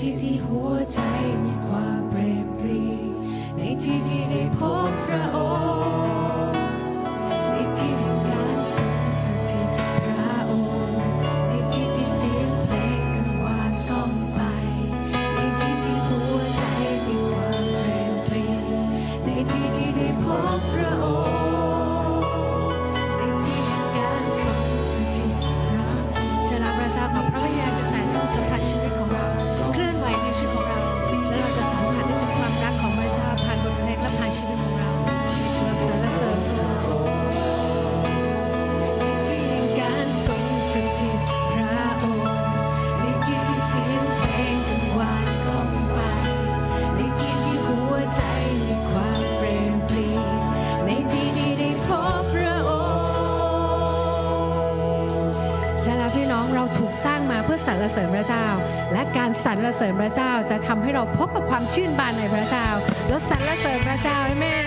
ที่ที่หัวใจมีความเปรียบรีในที่ที่ได้พบพระองค์ รเสริญพระเจ้าจะทำให้เราพบกับความชื่นบานในพระเจ้าแล้สรรเสริญพระเจ้าให้แม่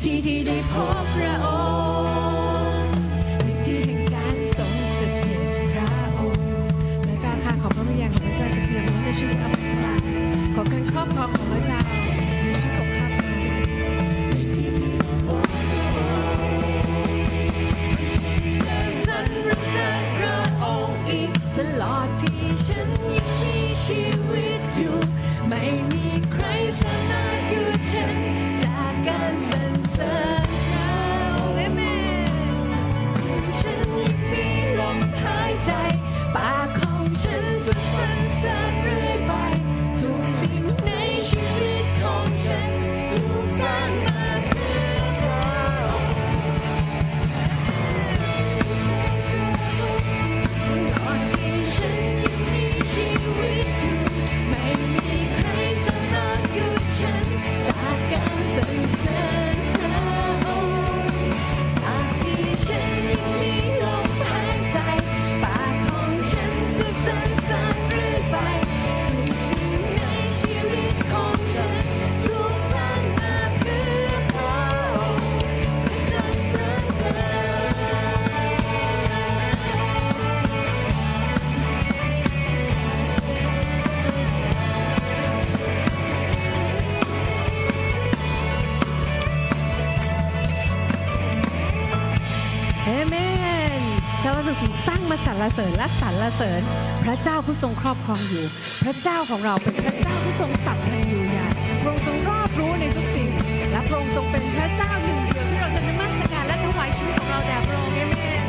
TTD Pop รเสริญและสรรเสริญ พระเจ้าผู้ทรงครอบครองอยู่ พระเจ้าของเราเป็นพระเจ้าผู้ทรงสัพพันอยู่อย่างพระองค์ทรงรอบรู้ในทุกสิ่ง และพระองค์ทรงเป็นพระเจ้าหนึ่งเดียวที่เราจะนมัสการและถวายชีวิตของเราแด่พระองค์เอเมน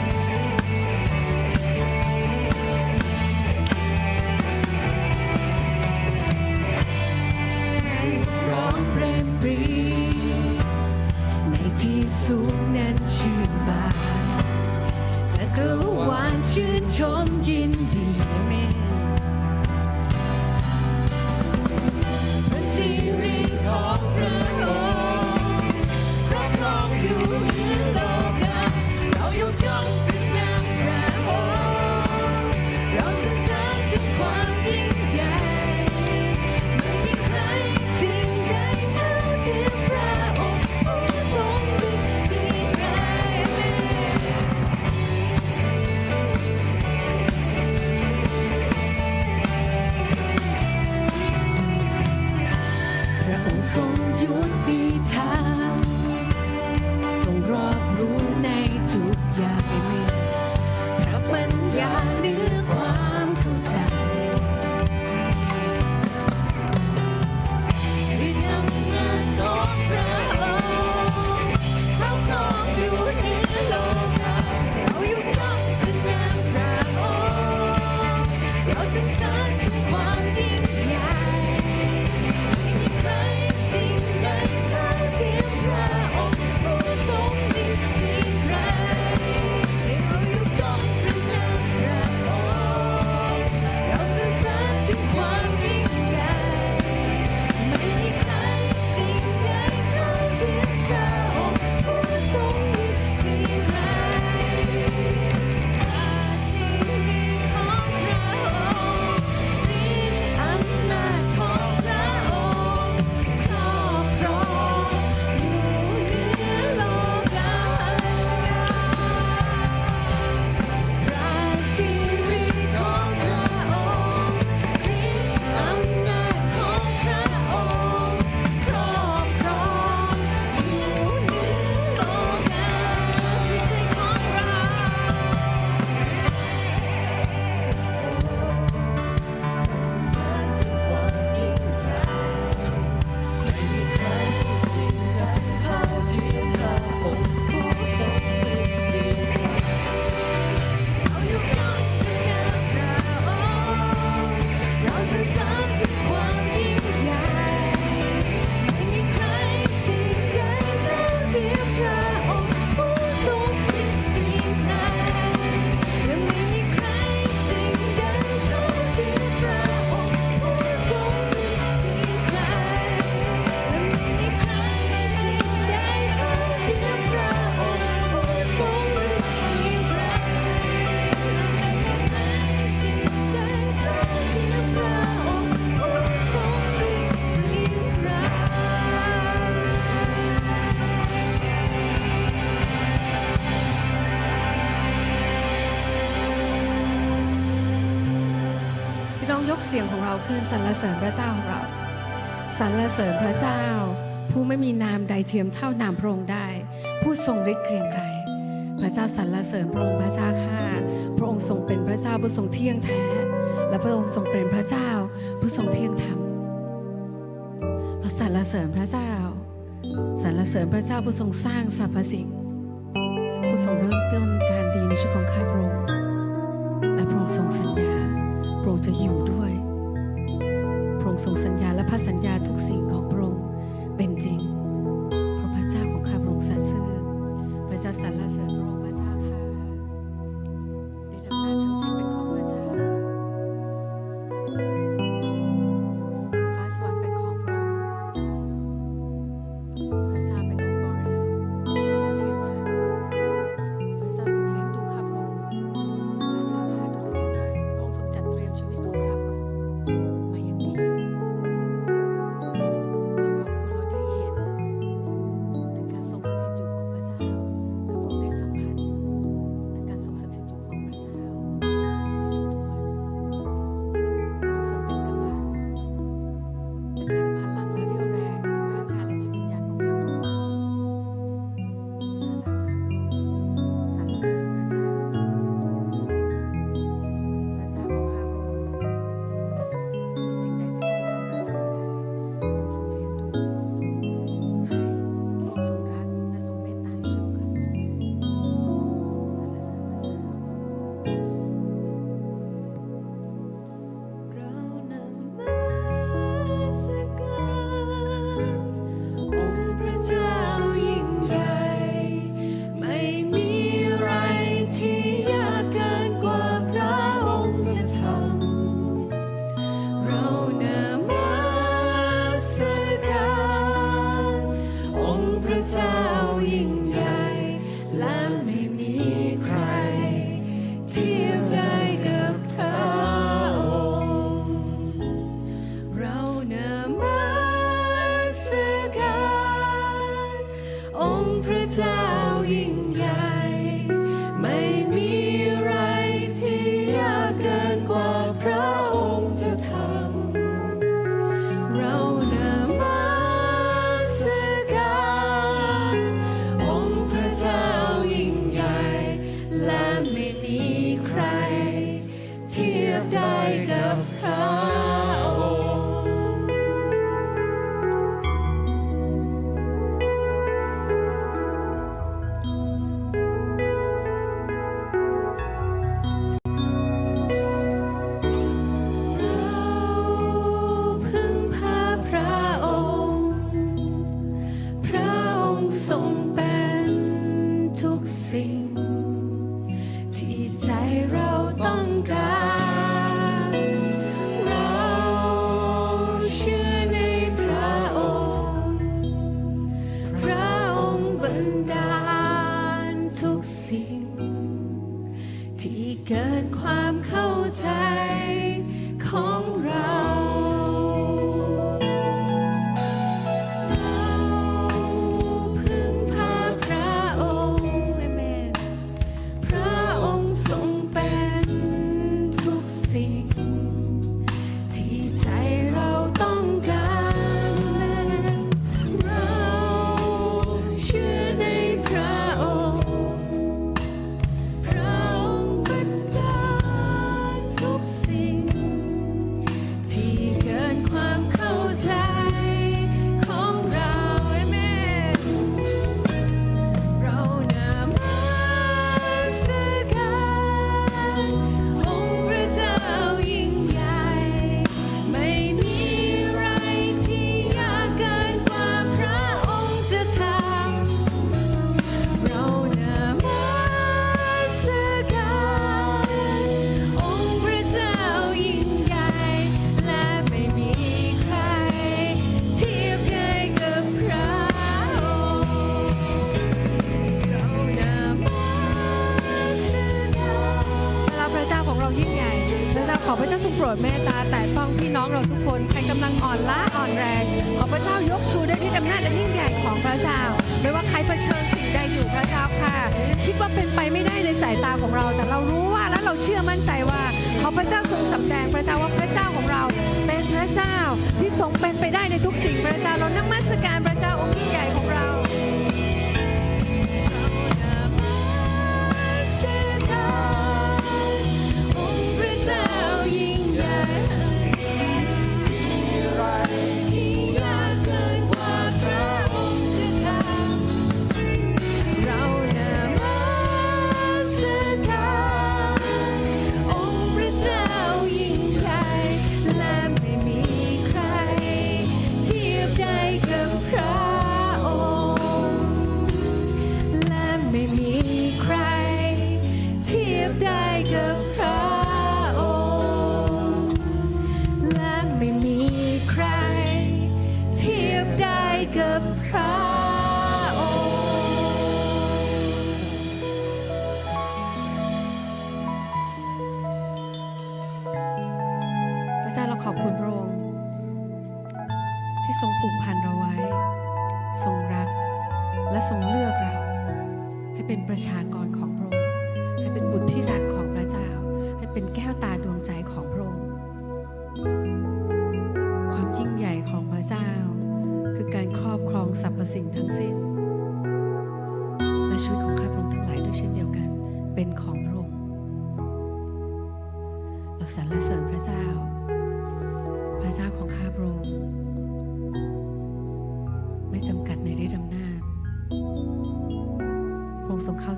ร้องเพลงปรีในที่สูงนั้นชื่นบาน ระวานชื่นชมยินดี องยกเสียงของเราขึ้นสรรเสริญพระเจ้าของเราสรรเสริญพระเจ้า ผู้ไม่มีนามใดเทียมเท่านามพระองค์ได้ ผู้ทรงฤทธิ์เกรียงไกรพระเจ้าสรรเสริญพระองค์พระเจ้าข้าพระองค์ทรงเป็นพระเจ้าผู้ทรงเที่ยงแท้ และพระองค์ทรงเป็นพระเจ้าผู้ทรงเที่ยงธรรมเราสรรเสริญพระเจ้าสรรเสริญพระเจ้าผู้ทรงสร้างสรรพสิ่ง ผู้ทรงเริ่มต้นการดีในชีวิตของข้าพระองค์และพระองค์ทรงสัญญา ระองค์จะอยู่ด้วย พระองค์ทรงสัญญาและพระสัญญาทุกสิ่งของพระองค์เป็นจริง เพราะพระเจ้าของข้าพระองค์สัตย์ซื่อ พระเจ้าสรรเสริญพระองค์พระเจ้าค่ะ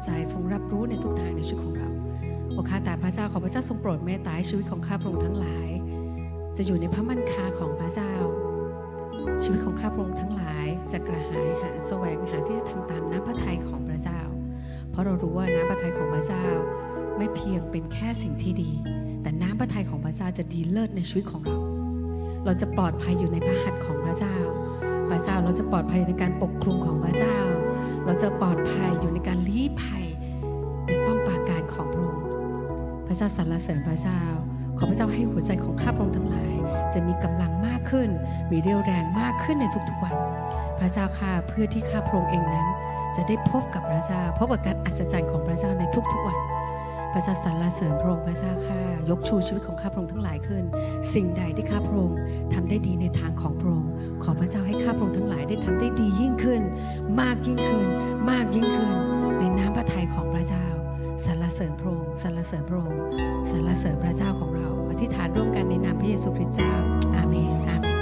จทรงรับรู้ในทุกทางในชีวิตของเราโอข้าแต่พระเจ้าขอพระเจ้าทรงโปรดเมตตาชีวิตของข้าพระองค์ทั้งหลาย จะอยู่ในพระมั่นคาของพระเจ้า ชีวิตของข้าพระองค์ทั้งหลาย จะกระหายหาแสวงหาที่จะทำตามน้ำพระทัยของพระเจ้า เพราะเรารู้ว่าน้ำพระทัยของพระเจ้า ไม่เพียงเป็นแค่สิ่งที่ดี แต่น้ำพระทัยของพระเจ้าจะดีเลิศในชีวิตของเรา เราจะปลอดภัยอยู่ในพระหัตถ์ของพระเจ้า พระเจ้าเราจะปลอดภัยในการปกคลุมของพระเจ้า เราจะปลอดภัยอยู่ในการลี้ภัยในป้อมปราการของพระองค์พระเจ้าสรรเสริญพระเจ้า ขอพระเจ้าให้หัวใจของข้าพระองค์ทั้งหลาย จะมีกำลังมากขึ้น มีเรี่ยวแรงมากขึ้นในทุกๆวัน พระเจ้าค่ะเพื่อที่ข้าพระองค์เองนั้น จะได้พบกับพระเจ้าพบกับการอัศจรรย์ของพระเจ้าในทุกๆวัน พระเจ้าสรรเสริญพระองค์พระเจ้าข้ายกชูชีวิตของข้าพระองค์ทั้งหลายขึ้น สิ่งใดที่ข้าพระองค์ทำได้ดีในทางของพระองค์ขอพระเจ้าให้ข้าพระองค์ทั้งหลายได้ทำได้ดียิ่งขึ้น มากยิ่งขึ้น มากยิ่งขึ้น ในน้ำพระทัยของพระเจ้าสรรเสริญพระองค์สรรเสริญพระองค์สรรเสริญพระเจ้าของเรา อธิษฐานร่วมกันในนามพระเยซูคริสต์เจ้าอาเมน